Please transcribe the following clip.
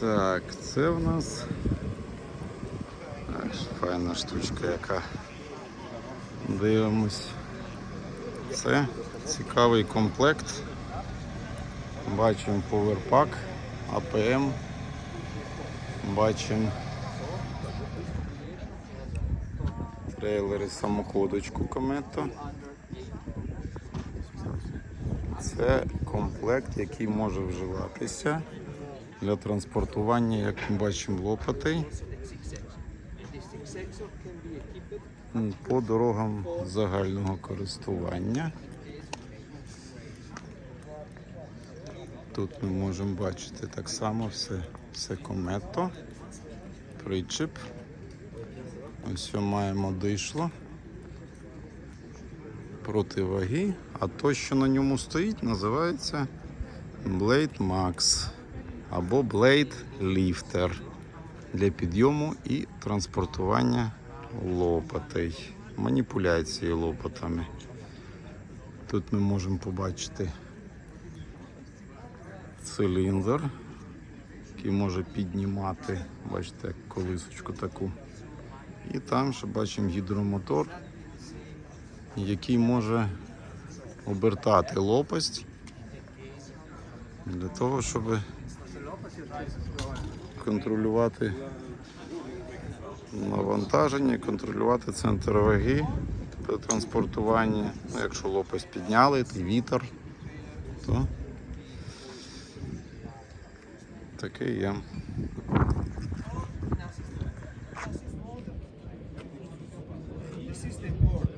Так, це в нас Аж файна штучка, яка дивимось. Це цікавий комплект. Бачимо поверпак, АПМ. Бачимо трейлери самоходочку комето. Це комплект, який може вживатися для транспортування, як ми бачимо, лопатей по дорогам загального користування. Тут ми можемо бачити так само все, все комето, причіп. Ось маємо дишло проти ваги, а то, що на ньому стоїть, називається Blade Max або Lifter для підйому і транспортування лопатей, маніпуляції лопатами. Тут ми можемо побачити циліндр, який може піднімати, бачите, колисочку таку. І там ще бачимо гідромотор, який може обертати лопасть для того, щоб контролювати навантаження, контролювати центр ваги при транспортуванні. Ну, якщо лопасть підняли, то вітер, то таке є. System board.